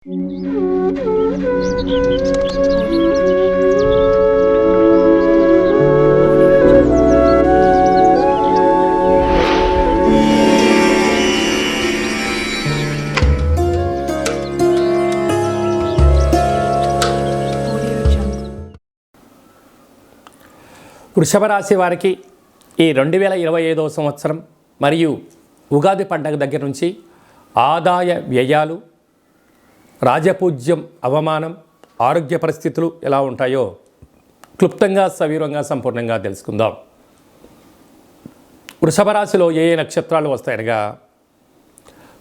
వృషభ రాశి వారికి ఈ రెండు వేల ఇరవై ఐదవ సంవత్సరం మరియు ఉగాది పండగ దగ్గర నుంచి ఆదాయ వ్యయాలు రాజపూజ్యం అవమానం ఆరోగ్య పరిస్థితులు ఎలా ఉంటాయో క్లుప్తంగా సవీరంగా సంపూర్ణంగా తెలుసుకుందాం. వృషభ రాశిలో ఏ ఏ నక్షత్రాలు వస్తాయనగా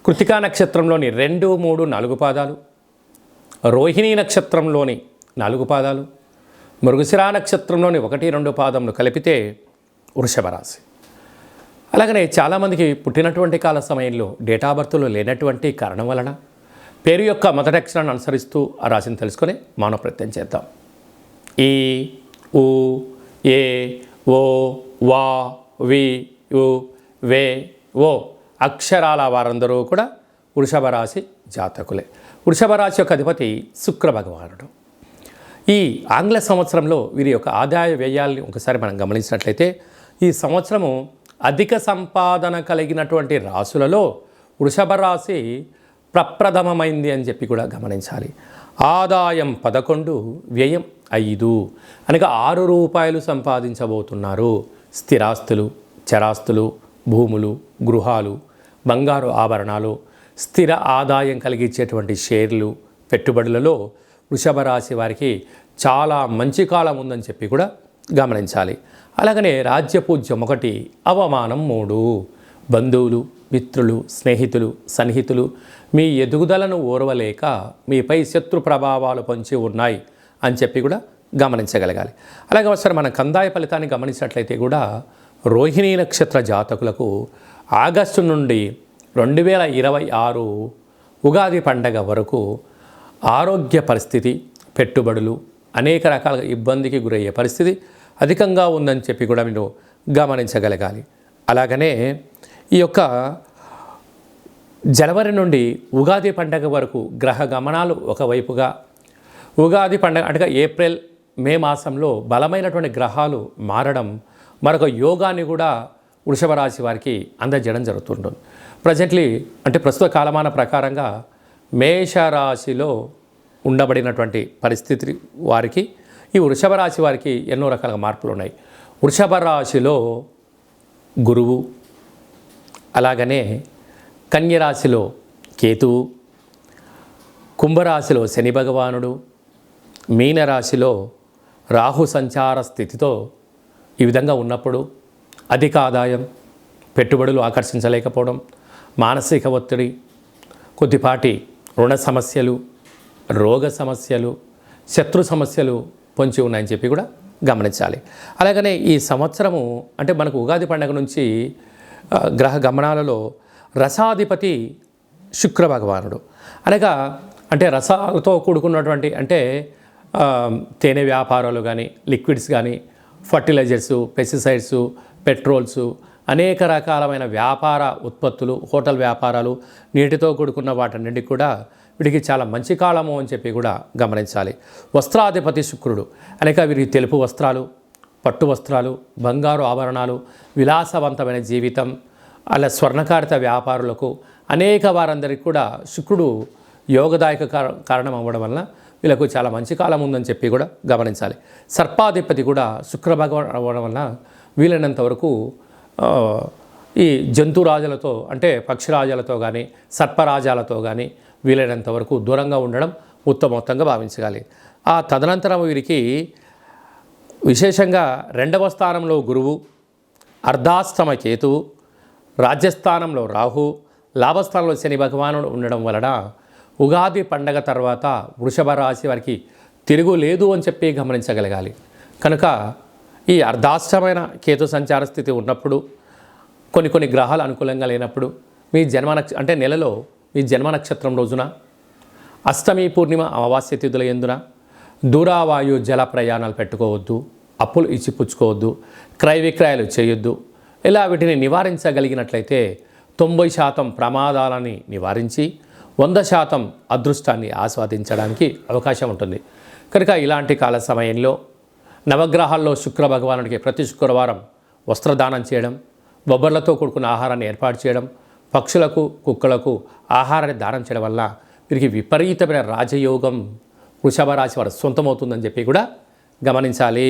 కృతికా నక్షత్రంలోని రెండు మూడు నాలుగు పాదాలు రోహిణీ నక్షత్రంలోని నాలుగు పాదాలు మృగశిరా నక్షత్రంలోని ఒకటి రెండు పాదములు కలిపితే వృషభ రాశి అలాగనే చాలామందికి పుట్టినటువంటి కాల సమయంలో డేటా బర్త్లో లేనటువంటి కారణం వలన పేరు యొక్క మొదటి అక్షరాన్ని అనుసరిస్తూ ఆ రాశిని తెలుసుకొని మానవ ప్రత్యయం చేద్దాం. ఈ ఉ ఏ ఓ వా వి యు వే ఓ అక్షరాల వారందరూ కూడా వృషభ రాశి జాతకులే. వృషభ రాశి యొక్క అధిపతి శుక్ర భగవానుడు. ఈ ఆంగ్ల సంవత్సరంలో వీరి యొక్క ఆదాయ వ్యయాల్ని ఒకసారి మనం గమనించినట్లయితే ఈ సంవత్సరము అధిక సంపాదన కలిగినటువంటి రాశులలో వృషభ రాశి ప్రప్రథమమైంది అని చెప్పి కూడా గమనించాలి. ఆదాయం పదకొండు వ్యయం ఐదు. అనగా ఆరు రూపాయలు సంపాదించబోతున్నారు. స్థిరాస్తులు చరాస్తులు భూములు గృహాలు బంగారు ఆభరణాలు స్థిర ఆదాయం కలిగించేటువంటి షేర్లు పెట్టుబడులలో వృషభ రాశి వారికి చాలా మంచి కాలం ఉందని చెప్పి కూడా గమనించాలి. అలాగనే రాజ్యపూజ్యం ఒకటి అవమానం మూడు. బంధువులు మిత్రులు స్నేహితులు సన్నిహితులు మీ ఎదుగుదలను ఓర్వలేక మీపై శత్రు ప్రభావాలు పొంచి ఉన్నాయి అని చెప్పి కూడా గమనించగలగాలి. అలాగే ఒకసారి మన కందాయ ఫలితాన్ని గమనించినట్లయితే కూడా రోహిణీ నక్షత్ర జాతకులకు ఆగస్టు నుండి రెండు వేల ఇరవై ఆరు ఉగాది పండగ వరకు ఆరోగ్య పరిస్థితి పెట్టుబడులు అనేక రకాల ఇబ్బందికి గురయ్యే పరిస్థితి అధికంగా ఉందని చెప్పి కూడా మీరు గమనించగలగాలి. అలాగనే ఈ యొక్క జనవరి నుండి ఉగాది పండగ వరకు గ్రహ గమనాలు ఒకవైపుగా ఉగాది పండగ అంటే ఏప్రిల్ మే మాసంలో బలమైనటువంటి గ్రహాలు మారడం మరొక యోగాన్ని కూడా వృషభ రాశి వారికి అందజేయడం జరుగుతుంటుంది. ప్రజెంట్లీ అంటే ప్రస్తుత కాలమాన ప్రకారంగా మేషరాశిలో ఉండబడినటువంటి పరిస్థితి వారికి ఈ వృషభ రాశి వారికి ఎన్నో రకాల మార్పులు ఉన్నాయి. వృషభ రాశిలో గురువు అలాగనే కన్యరాశిలో కేతువు కుంభరాశిలో శని భగవానుడు మీనరాశిలో రాహు సంచార స్థితితో ఈ విధంగా ఉన్నప్పుడు అధిక ఆదాయం పెట్టుబడులు ఆకర్షించలేకపోవడం మానసిక ఒత్తిడి కొద్దిపాటి రుణ సమస్యలు రోగ సమస్యలు శత్రు సమస్యలు పొంచి ఉన్నాయని చెప్పి కూడా గమనించాలి. అలాగనే ఈ సంవత్సరము అంటే మనకు ఉగాది పండగ నుంచి గ్రహ గమనాలలో రసాధిపతి శుక్ర భగవానుడు అనగా అంటే రసాలతో కూడుకున్నటువంటి అంటే తేనె వ్యాపారాలు కానీ లిక్విడ్స్ కానీ ఫర్టిలైజర్సు పెస్టిసైడ్స్ పెట్రోల్స్ అనేక రకాలమైన వ్యాపార ఉత్పత్తులు హోటల్ వ్యాపారాలు నీటితో కూడుకున్న వాటన్నిటికి కూడా వీటికి చాలా మంచి కాలము అని చెప్పి కూడా గమనించాలి. వస్త్రాధిపతి శుక్రుడు. అనేక వీరికి తెలుపు వస్త్రాలు పట్టు వస్త్రాలు బంగారు ఆభరణాలు విలాసవంతమైన జీవితం అలా స్వర్ణకారిత వ్యాపారులకు అనేక వారందరికీ కూడా శుక్రుడు యోగదాయక కార- కారణం అవ్వడం వలన వీళ్ళకు చాలా మంచి కాలం ఉందని చెప్పి కూడా గమనించాలి. సర్పాధిపతి కూడా శుక్రభగవాన్ అవ్వడం వలన వీలైనంత వరకు ఈ జంతురాజులతో అంటే పక్షిరాజాలతో కానీ సర్పరాజాలతో కానీ వీలైనంత వరకు దూరంగా ఉండడం ఉత్తమోత్తంగా భావించగాలి. ఆ తదనంతరం వీరికి విశేషంగా రెండవ స్థానంలో గురువు అర్ధాష్టమ కేతువు రాజ్యస్థానంలో రాహు లాభస్థానంలో శని భగవానుడు ఉండడం వలన ఉగాది పండగ తర్వాత వృషభ రాశి వారికి తిరుగు లేదు అని చెప్పి గమనించగలగాలి. కనుక ఈ అర్ధాష్టమైన కేతు సంచార స్థితి ఉన్నప్పుడు కొన్ని కొన్ని గ్రహాలు అనుకూలంగా లేనప్పుడు మీ జన్మ నక్ష అంటే నెలలో మీ జన్మ నక్షత్రం రోజున అష్టమి పూర్ణిమ అమావాస్య తిథుల ఎందున దూరావాయు జల ప్రయాణాలు పెట్టుకోవద్దు అప్పులు ఇచ్చి పుచ్చుకోవద్దు క్రయ విక్రయాలు చేయొద్దు ఇలా వీటిని నివారించగలిగినట్లయితే తొంభై శాతం ప్రమాదాలని నివారించి వంద శాతం అదృష్టాన్ని ఆస్వాదించడానికి అవకాశం ఉంటుంది. కనుక ఇలాంటి కాల సమయంలో నవగ్రహాల్లో శుక్ర భగవానుడికి ప్రతి శుక్రవారం వస్త్రదానం చేయడం బొబ్బర్లతో కూడుకున్న ఆహారాన్ని ఏర్పాటు చేయడం పక్షులకు కుక్కలకు ఆహారాన్ని దానం చేయడం వల్ల వీరికి విపరీతమైన రాజయోగం వృషభ రాశి వారు సొంతమవుతుందని చెప్పి కూడా గమనించాలి.